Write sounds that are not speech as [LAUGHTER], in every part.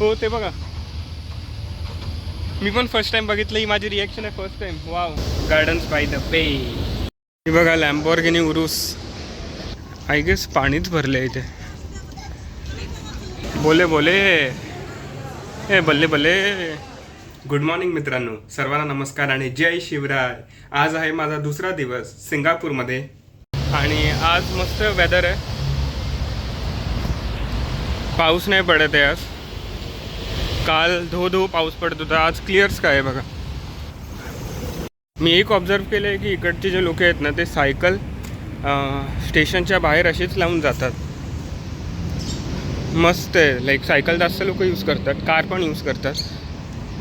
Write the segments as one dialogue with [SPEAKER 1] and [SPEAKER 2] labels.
[SPEAKER 1] हो ते बघा. मी पण फर्स्ट टाइम बघितलं ही माझी रिॲक्शन आहे first time wow Gardens by the Bay हे बघा लॅम्बॉर्गिनी उरूस आय गेस पाणीच भरलं इथे. बोले बोले. ए बल्ले बल्ले. गुड मॉर्निंग मित्रांनो. सर्वांना नमस्कार आणि जय शिवराय. आज आहे माझा दुसरा दिवस सिंगापूरमध्ये. आणि आज मस्त वेदर आहे. पाऊस नाही पडत आहे आज. काल धो धो पाऊस पडत होता. आज क्लिअर स्काय आहे बघा. मी एक ऑब्झर्व केलं आहे की इकडचे जे लोक आहेत ना ते सायकल स्टेशनच्या बाहेर असेच लावून जातात. मस्त आहे. लाईक सायकल जास्त लोक यूज करतात. कार पण यूज करतात.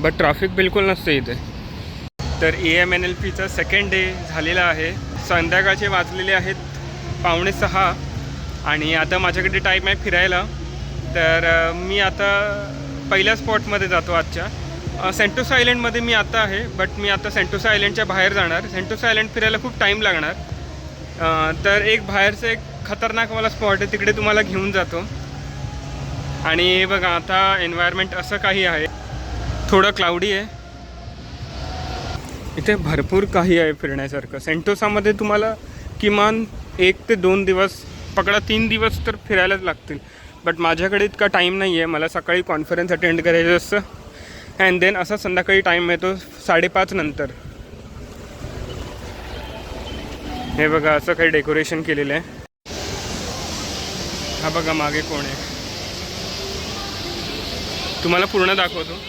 [SPEAKER 1] बट ट्रॅफिक बिलकुल नसतं इथे. तर ए एम एन एल पीचा सेकंड डे झालेला आहे. संध्याकाळचे वाजलेले आहेत पावणे सहा. आणि आता माझ्याकडे टाईम आहे फिरायला. तर मी आता पहिल्या स्पॉटमध्ये जातो आजच्या. सेंटोस आयलंडमध्ये मी आता आहे बट मी आता सेंटोस आयलंडच्या बाहेर जाणार. सेंटोस आयलंड फिरायला खूप टाईम लागणार. तर एक बाहेरचं एक खतरनाक मला स्पॉट आहे तिकडे तुम्हाला घेऊन जातो. आणि हे बघा आता एन्व्हायरमेंट असं काही आहे. थोडं क्लाउडी आहे. इथे भरपूर काही आहे फिरण्यासारखं. सेंटोसामध्ये तुम्हाला किमान एक ते दोन दिवस पकडा तीन दिवस तर फिरायलाच लागतील. बट माझ्याकडे इतका टाईम नाही आहे मला सकाळी कॉन्फरन्स अटेंड करायचं असतं. अँड देन असा संध्याकाळी टाईम येतो साडेपाच नंतर. हे बघा असं काही डेकोरेशन केलेलं आहे. हा बघा मागे कोण आहे. तुम्हाला पूर्ण दाखवतो.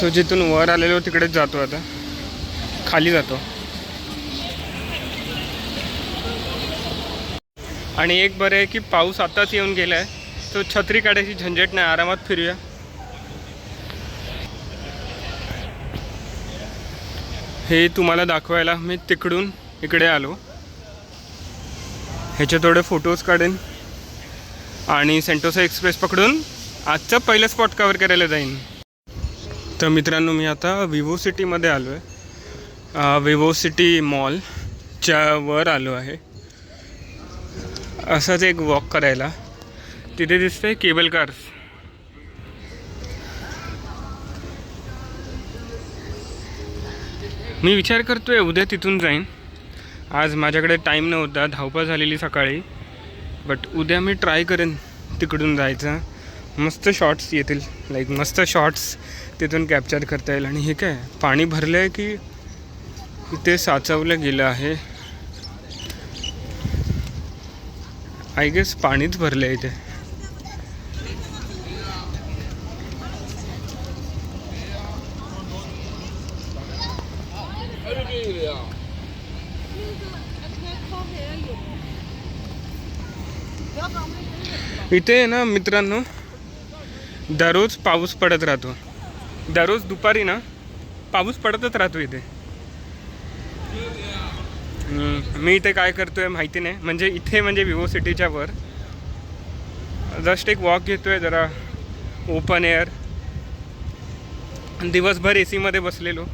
[SPEAKER 1] सो जिथून वर आलेलो तिकडेच जातो आता. खाली जातो. आणि एक बरं आहे की पाऊस आताच येऊन गेला आहे तो छत्री काढायची झंझट नाही. आरामात फिरूया. हे तुम्हाला दाखवायला मी तिकडून इकडे आलो. ह्याचे थोडे फोटोज काढेन. आणि सेंटोसा एक्सप्रेस पकडून आजचं पहिलं स्पॉट कवर करायला जाईन. तर मित्रांनो मी आता विवो सिटीमध्ये आलो आहे विवो सिटी मॉलच्या वर आलो आहे. असंच एक वॉक करायला. तिथे दिसतंय केबल कार्स मी विचार करतोय उद्या तिथून जाईन. आज माझ्याकडे टाईम नव्हता धावपळ झालेली सकाळी. बट उद्या मी ट्राय करेन तिकडून जायचं. मस्त शॉट्स येतील. लाईक मस्त शॉट्स तिथून कॅप्चर करता येईल. आणि हे काय पाणी भरलं आहे की इथे साचवलं गेलं आहे. आय गेस पाणीच भरलं आहे इथे. इथे आहे ना मित्रांनो दररोज पाऊस पडत राहतो. दररोज दुपारी ना पाऊस पडतच राहतो इथे. मी इथे काय करतोय माहिती नाही. म्हणजे इथे म्हणजे विवो सिटीच्या वर जस्ट एक वॉक घेतोय जरा. ओपन एअर दिवसभर ए सीमध्ये बसलेलो.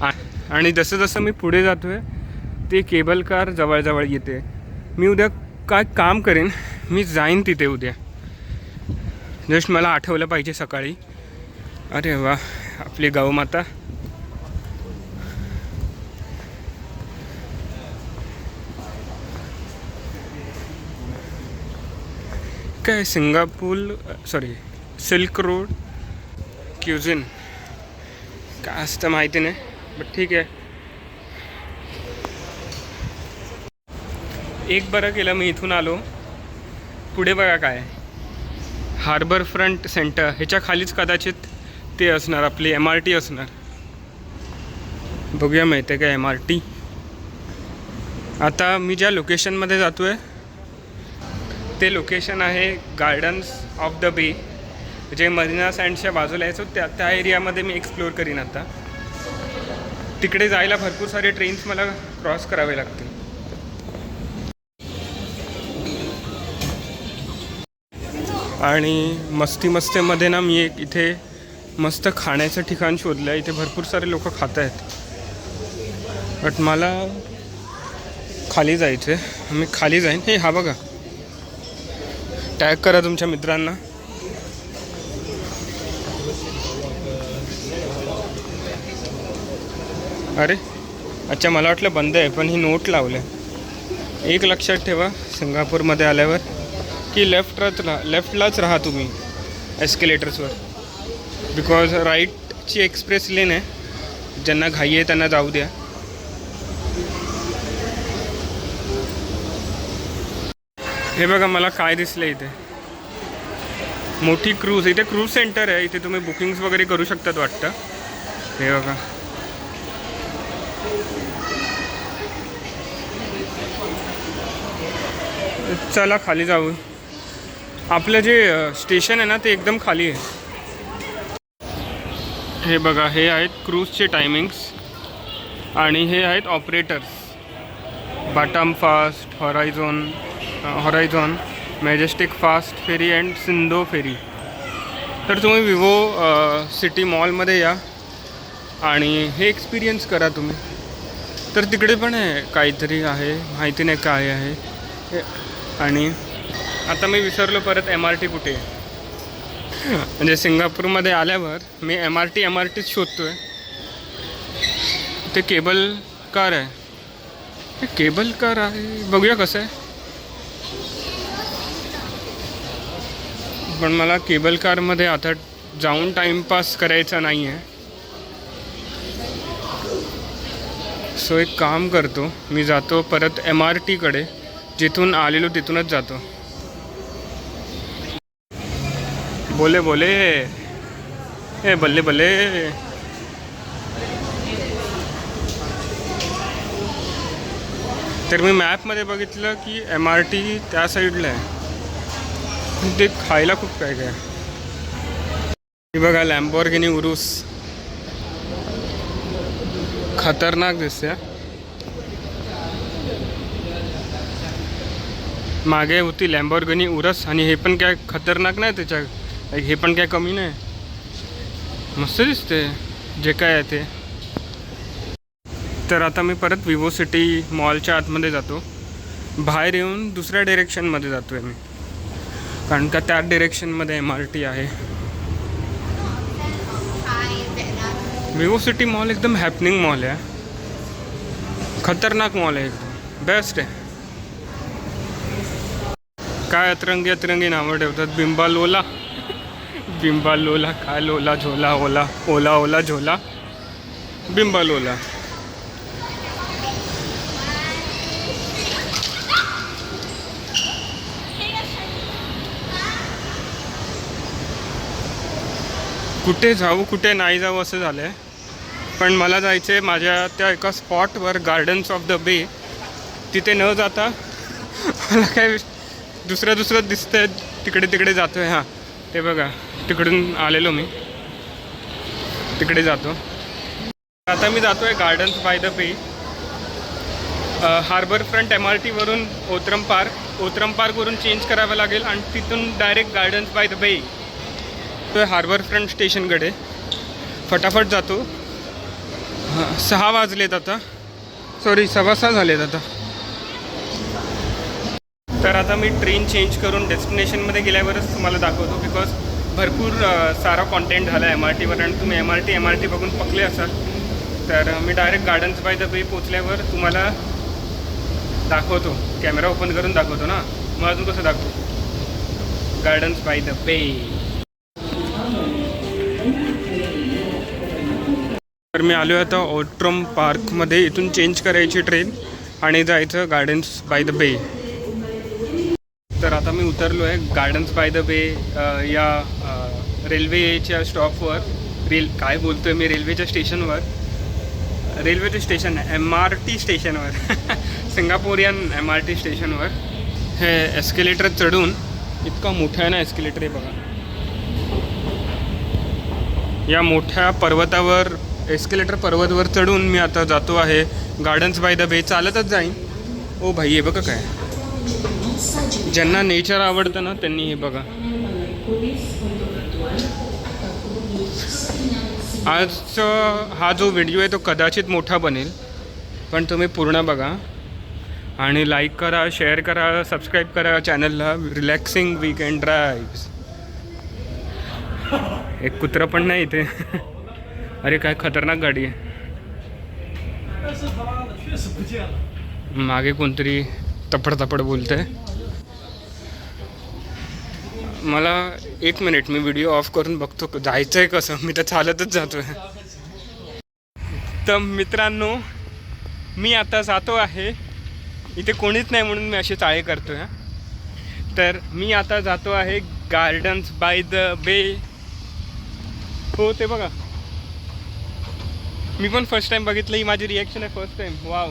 [SPEAKER 1] आ- आणि जसं जसं मी पुढे जातो आहे ते केबल कार जवळजवळ येते. मी उद्या काय काम करेन मी जाईन तिथे उद्या. जस्ट मला आठवलं पाहिजे सकाळी. अरे वा आपली गावमाता. काय Singapore sorry Silk Road cuisine. काय असतं माहिती नाही बट ठीक आहे. एक बरं केलं मी इथून आलो. पुढे बघा काय. हार्बर फ्रंट सेंटर ह्याच्या खालीच कदाचित ते असणार आपली एम आर टी असणार. बघूया माहिती आहे का एम आर टी आता मी ज्या लोकेशनमध्ये जातो आहे ते लोकेशन आहे गार्डन्स ऑफ द बे जे मरीना सँडच्या बाजूला आहे. सो त्या त्या एरियामध्ये मी एक्सप्लोअर करीन आता. तिकडे जायला भरपूर सारे ट्रेन्स मला क्रॉस करावे लागतील. आणि मस्ती मस्तेमध्ये ना मी एक इथे मस्त खाण्याचं ठिकाण शोधलं आहे. इथे भरपूर सारे लोक खात आहेत. बट मला खाली जायचं मी खाली जाईन. हे हा बघा. टॅग करा तुमच्या मित्रांना? अरे अच्छा मला वाटलं बंद आहे पण ही नोट लावलं एक लक्षात ठेवा सिंगापूरमध्ये आल्यावर की लेफ्ट राहा लेफ्टलाच राहा तुम्ही एस्केलेटर्सवर बिकॉज राईटची एक्सप्रेस लेन आहे. ज्यांना घाई आहे त्यांना जाऊ द्या. हे बघा मला काय दिसलं इथे? मोठी क्रूज इथे क्रूज सेंटर आहे. इथे तुम्ही बुकिंग्स वगैरे करू शकतात वाटतं. हे बघा. चला खाली जाऊ आपलं जे स्टेशन आहे ना ते एकदम खाली आहे. हे बघा हे आहेत क्रूजचे टायमिंग्स आणि हे आहेत operators Batam Fast Horizon Horizon Majestic Fast Ferry and Sindo Ferry तर तुम्ही विवो सिटी मॉलमध्ये या आणि हे एक्सपिरियन्स करा तुम्ही. तर तिकडे पण आहे काहीतरी आहे माहिती नाही काय आहे. हे- आणि आता मी विसरलो परत एम आर टी कुठे आहे. म्हणजे सिंगापूरमध्ये आल्यावर मी M R T M R टीच शोधतो आहे ते केबल कार आहे. केबल कार आहे? बघूया कसं आहे. पण मला केबल कारमध्ये आता जाऊन टाईमपास करायचा नाही आहे सो एक काम करतो मी जातो परत एम आर टीकडे जिथून आलेलो तिथूनच जातो. बोले बोले. ए बल्ले बल्ले. तर मी मॅपमध्ये बघितलं की एम आर टी त्या साईडला आहे. ते खायला खूप काय काय. हे बघा लॅम्बॉर्गिनी उरूस खतरनाक दिसते. मागे होती लॅम्बॉर्गिनी उरस आणि हे पण काय खतरनाक नाही त्याच्या. हे पण काय कमी नाही. मस्त दिसते जे काय आहे ते. तर आता मी परत विवो सिटी मॉलच्या आतमध्ये जातो. बाहेर येऊन दुसऱ्या डिरेक्शनमध्ये जातो आहे मी. कारण का त्या डिरेक्शनमध्ये एम आर टी आहे. विवो सिटी मॉल एकदम हॅपनिंग मॉल आहे. खतरनाक मॉल आहे एकदम. बेस्ट आहे. काय अतरंगी अतरंगी नावं ठेवतात? बिंबा लोला बिंबा लोला काय लोला झोला ओला ओला ओला झोला. बिंबा लोला कुठे जाऊ कुठे नाही जाऊ असं झालं आहे पण मला जायचं आहे माझ्या त्या एका स्पॉटवर गार्डन्स ऑफ द बे तिथे न जाता मला काय दुसरं दुसरं दिसतंय तिकडे तिकडे जातो आहे हां. ते बघा तिकडून आलेलो मी. तिकडे जातो. आता मी जातो आहे Gardens by the Bay Harbour Front M R टीवरून Outram park Outram पार्कवरून चेंज करावं लागेल आणि तिथून डायरेक्ट गार्डन्स बाय द बे तो हार्बर फ्रंट स्टेशनकडे. फटाफट जातो. हां सहा वाजलेत आता. सॉरी सव्वा सहा झालेत आता. तर आता मी ट्रेन चेंज करून डेस्टिनेशनमध्ये गेल्यावरच तुम्हाला दाखवतो बिकॉज भरपूर सारा कॉन्टेंट झाला आहे एम आर टीवर आणि तुम्ही M R T M R T बघून पकले असाल. तर मी direct Gardens by the Bay पोचल्यावर तुम्हाला दाखवतो. कॅमेरा ओपन करून दाखवतो ना. मग अजून कसं दाखवतो गार्डन्स बाय द बे तर मी आलो आता ऑट्रम पार्कमध्ये. इथून चेंज करायची ट्रेन आणि जायचं गार्डन्स बाय द बे तर आता मी उतरलो आहे गार्डन्स बाय द बे या रेल्वेच्या स्टॉपवर रेल काय बोलतो आहे मी रेल्वेच्या स्टेशनवर रेल्वेचं स्टेशन आहे एम आर टी स्टेशनवर सिंगापोरियन एम आर टी स्टेशनवर हे एस्केलेटर चढून इतका मोठा आहे ना एस्केलेटर आहे बघा. या मोठ्या पर्वतावर एस्केलेटर पर्वतवर चढून मी आता जातो आहे. गार्डन्स बाय द बे चालतच जाईन. ओ भाई हे बघा काय. ज्यांना नेचर आवडतं ना त्यांनी हे बघा. आजचा हा जो व्हिडिओ आहे तो कदाचित मोठा बनेल. पण तुम्ही पूर्ण बघा. आणि लाईक करा शेअर करा सबस्क्राईब करा चॅनलला रिलॅक्सिंग वीकेंड ड्राईव्स एक कुत्रा पण नाही इथे. [LAUGHS] अरे काय खतरनाक गाडी आहे. मागे कोणतरी तपड तपड बोलत आहे मला एक मिनिट मी व्हिडिओ ऑफ करून बघतो. जायचं आहे कसं? मी तर चालतच जातो आहे तर मित्रांनो मी आता जातो आहे. इथे कोणीच नाही म्हणून मी असे चाळे करतो आहे तर मी आता जातो आहे गार्डन्स बाय द बे हो ते बघा. मी पण फर्स्ट टाइम बघितलं ही माझी रिॲक्शन आहे फर्स्ट टाइम वाव